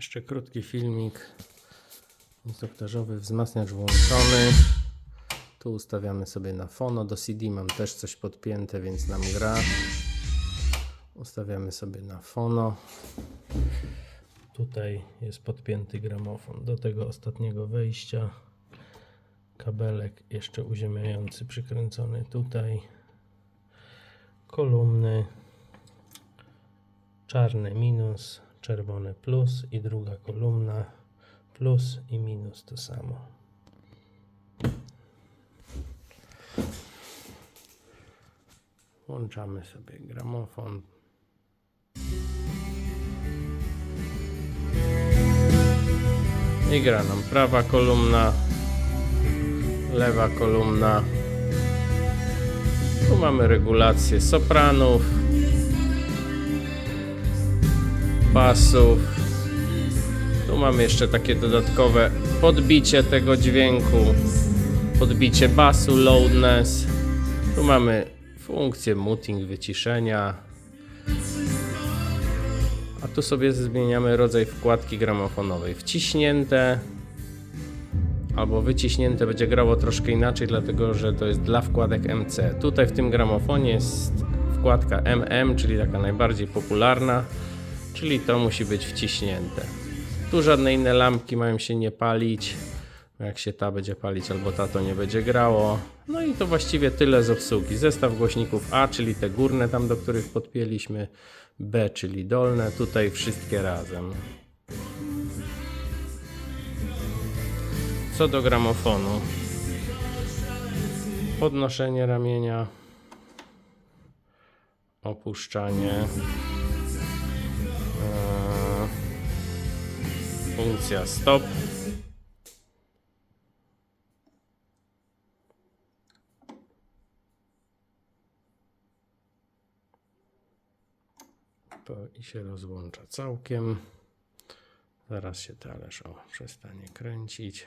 Jeszcze krótki filmik. Instruktażowy wzmacniacz włączony. Tu ustawiamy sobie na fono. Do CD mam też coś podpięte, więc nam gra. Ustawiamy sobie na fono. Tutaj jest podpięty gramofon. Do tego ostatniego wejścia kabelek jeszcze uziemiający przykręcony tutaj. Kolumny. Czarny minus, czerwony plus i druga kolumna plus i minus to samo. Włączamy sobie gramofon. I gra nam prawa kolumna, lewa kolumna. Tu mamy regulację sopranów, basów. Tu mamy jeszcze takie dodatkowe podbicie tego dźwięku, podbicie basu, loudness. Tu mamy funkcję muting, wyciszenia. A tu sobie zmieniamy rodzaj wkładki gramofonowej. Wciśnięte albo wyciśnięte będzie grało troszkę inaczej, dlatego że to jest dla wkładek MC. Tutaj w tym gramofonie jest wkładka MM, czyli taka najbardziej popularna, czyli to musi być wciśnięte. Tu żadne inne lampki mają się nie palić. Jak się ta będzie palić albo ta, to nie będzie grało. No i to właściwie tyle z obsługi. Zestaw głośników A, czyli te górne tam, do których podpięliśmy. B, czyli dolne. Tutaj wszystkie razem. Co do gramofonu. Podnoszenie ramienia. Opuszczanie. Funkcja stop. To i się rozłącza całkiem. Zaraz się talerz o, przestanie kręcić.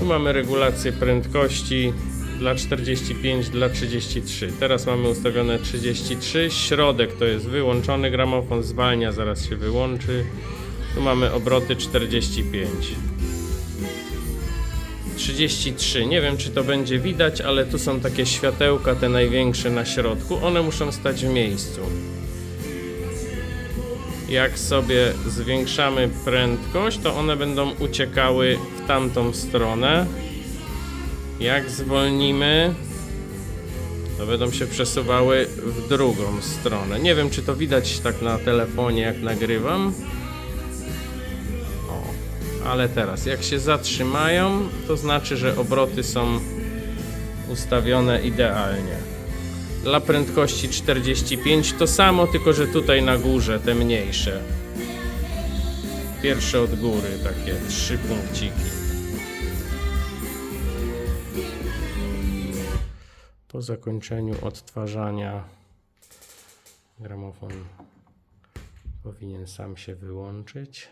Tu mamy regulację prędkości dla 45, dla 33. Teraz mamy ustawione 33. Środek to jest wyłączony gramofon, zwalnia, zaraz się wyłączy. Tu mamy obroty 45. 33. Nie wiem, czy to będzie widać, ale tu są takie światełka, te największe na środku. One muszą stać w miejscu. Jak sobie zwiększamy prędkość, to one będą uciekały w tamtą stronę. Jak zwolnimy, to będą się przesuwały w drugą stronę. Nie wiem, czy to widać tak na telefonie, jak nagrywam. O, ale teraz, jak się zatrzymają, to znaczy, że obroty są ustawione idealnie. Dla prędkości 45 to samo, tylko że tutaj na górze te mniejsze. Pierwsze od góry, takie trzy punkciki. Po zakończeniu odtwarzania gramofon powinien sam się wyłączyć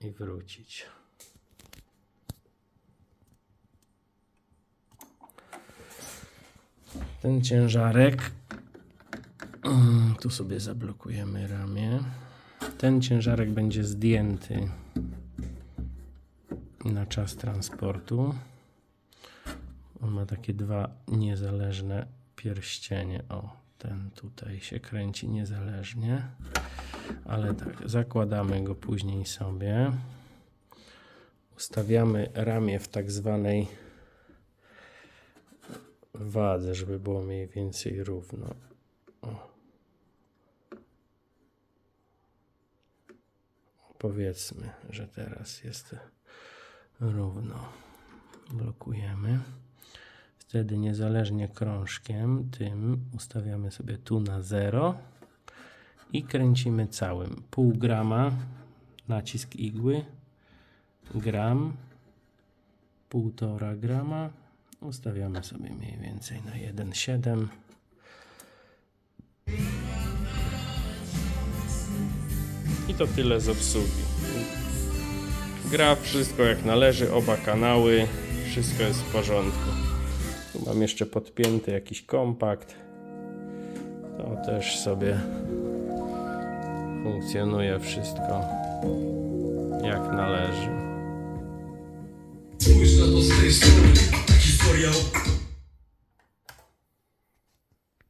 i wrócić. Ten ciężarek, tu sobie zablokujemy ramię. Ten ciężarek będzie zdjęty na czas transportu. On ma takie dwa niezależne pierścienie. O, ten tutaj się kręci niezależnie. Ale tak, zakładamy go później sobie. Ustawiamy ramię w tak zwanej wadze, żeby było mniej więcej równo. O. Powiedzmy, że teraz jest równo. Blokujemy. Wtedy niezależnie krążkiem tym ustawiamy sobie tu na 0 i kręcimy całym. Pół grama, nacisk igły, gram, półtora grama, ustawiamy sobie mniej więcej na 1,7. I to tyle z obsługi. Gra wszystko jak należy, oba kanały, wszystko jest w porządku. Tu mam jeszcze podpięty jakiś kompakt. To też sobie funkcjonuje wszystko jak należy. Spójrz na to z tej strony Historia